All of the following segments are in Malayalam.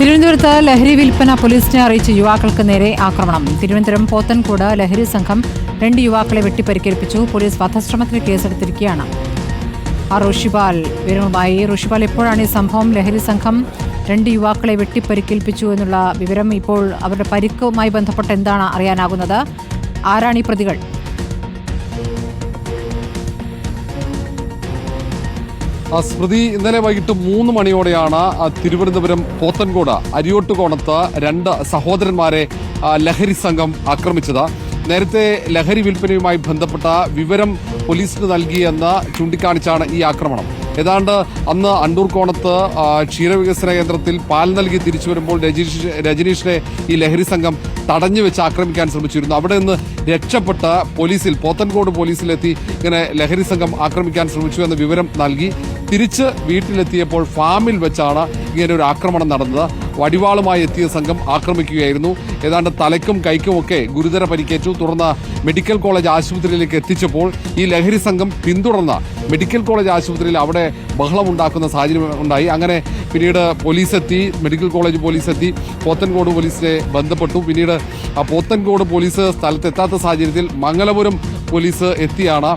തിരുവനന്തപുരത്ത് ലഹരി വിൽപ്പന പോലീസിനെ അറിയിച്ച് യുവാക്കൾക്ക് നേരെ ആക്രമണം. തിരുവനന്തപുരം പോത്തൻകൂട് ലഹരി സംഘം രണ്ട് യുവാക്കളെ വെട്ടിപ്പരിക്കേൽപ്പിച്ചു. പോലീസ് വധശ്രമത്തിന് കേസെടുത്തിരിക്കുകയാണ്. ഋഷിപാൽ വിവരവുമായി ഋഷിപാൽ എപ്പോഴാണ് ഈ സംഭവം? ലഹരി സംഘം രണ്ട് യുവാക്കളെ വെട്ടിപ്പരിക്കേൽപ്പിച്ചു എന്നുള്ള വിവരം ഇപ്പോൾ അവരുടെ പരിക്കുമായി ബന്ധപ്പെട്ട് എന്താണ് അറിയാനാകുന്നത്? ആരാണ് ഈ പ്രതികൾ? സ്മൃതി ഇന്നലെ വൈകിട്ട് മൂന്ന് മണിയോടെയാണ് തിരുവനന്തപുരം പോത്തൻകോട് അരിയോട്ടുകോണത്ത് രണ്ട് സഹോദരന്മാരെ ലഹരി സംഘം ആക്രമിച്ചത്. നേരത്തെ ലഹരി വിൽപ്പനയുമായി ബന്ധപ്പെട്ട വിവരം പോലീസിന് നൽകിയെന്ന് ചൂണ്ടിക്കാണിച്ചാണ് ഈ ആക്രമണം. ഏതാണ്ട് അന്ന് അണ്ടൂർ കോണത്ത് ക്ഷീരവികസന കേന്ദ്രത്തിൽ പാൽ നൽകി തിരിച്ചു വരുമ്പോൾ രജനീഷ് രജനീഷിനെ ഈ ലഹരി സംഘം തടഞ്ഞു വെച്ച് ആക്രമിക്കാൻ ശ്രമിച്ചിരുന്നു. അവിടെ നിന്ന് രക്ഷപ്പെട്ട പോലീസിൽ പോത്തൻകോട് പോലീസിലെത്തി ഇങ്ങനെ ലഹരി സംഘം ആക്രമിക്കാൻ ശ്രമിച്ചു എന്ന വിവരം നൽകി. തിരിച്ച് വീട്ടിലെത്തിയപ്പോൾ ഫാമിൽ വെച്ചാണ് ഇങ്ങനെ ഒരു ആക്രമണം നടന്നത്. വടിവാളുമായി എത്തിയ സംഘം ആക്രമിക്കുകയായിരുന്നു. ഏതാണ്ട് തലയ്ക്കും കൈക്കുമൊക്കെ ഗുരുതര പരിക്കേറ്റു. തുടർന്ന് മെഡിക്കൽ കോളേജ് ആശുപത്രിയിലേക്ക് എത്തിച്ചപ്പോൾ ഈ ലഹരി സംഘം പിന്തുടർന്ന മെഡിക്കൽ കോളേജ് ആശുപത്രിയിൽ അവിടെ ബഹളമുണ്ടാക്കുന്ന സാഹചര്യം ഉണ്ടായി. അങ്ങനെ പിന്നീട് പോലീസ് എത്തി മെഡിക്കൽ കോളേജ് പോലീസ് എത്തി പോത്തൻകോട് പോലീസിനെ ബന്ധപ്പെട്ടു. പിന്നീട് പോത്തൻകോട് പോലീസ് സ്ഥലത്തെത്താത്ത സാഹചര്യത്തിൽ മംഗലപുരം പോലീസ് എത്തിയാണ്.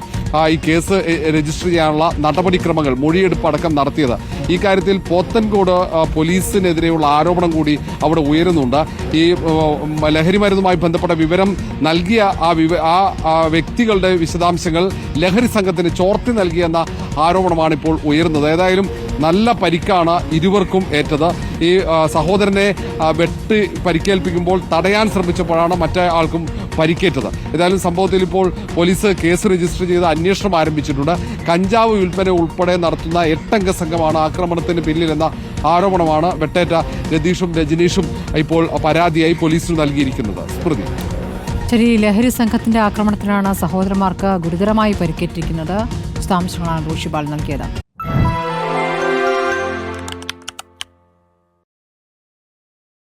ഈ കേസ് രജിസ്റ്റർ ചെയ്യാനുള്ള നടപടിക്രമങ്ങൾ മൊഴിയെടുപ്പ് അടക്കം നടത്തിയത്. ഈ കാര്യത്തിൽ പോത്തൻകോട് പോലീസിനെതിരെയുള്ള ആരോപണം കൂടി അവിടെ ഉയരുന്നുണ്ട്. ഈ ലഹരി മരുന്നുമായി ബന്ധപ്പെട്ട വിവരം നൽകിയ ആ ആ വ്യക്തികളുടെ വിശദാംശങ്ങൾ ലഹരി സംഘത്തിന് ചോർത്തി നൽകിയെന്ന ആരോപണമാണ് ഇപ്പോൾ ഉയരുന്നത്. ഏതായാലും നല്ല പരിക്കാണ് ഇരുവർക്കും ഏറ്റത്. ഈ സഹോദരനെ വെട്ടി പരിക്കേൽപ്പിക്കുമ്പോൾ തടയാൻ ശ്രമിച്ചപ്പോഴാണ് മറ്റേ ആൾക്കും പരിക്കേറ്റത്. ഏതായാലും സംഭവത്തിൽ ഇപ്പോൾ പോലീസ് കേസ് രജിസ്റ്റർ ചെയ്ത് അന്വേഷണം ആരംഭിച്ചിട്ടുണ്ട്. കഞ്ചാവ് വിൽപ്പന ഉൾപ്പെടെ നടത്തുന്ന എട്ടംഗ സംഘമാണ് ആക്രമണത്തിന് പിന്നിലെന്ന ആരോപണമാണ് വെട്ടേറ്റ രതീഷും രജനീഷും ഇപ്പോൾ പരാതിയായി പോലീസിൽ നൽകിയിരിക്കുന്നത്. സ്മൃതി. ശരി ലഹരി സംഘത്തിന്റെ ആക്രമണത്തിലാണ് സഹോദരന്മാർക്ക് ഗുരുതരമായി പരിക്കേറ്റിരിക്കുന്നത്. വിശദാംശങ്ങളാണ് ഋഷിപാൽ നൽകിയത്.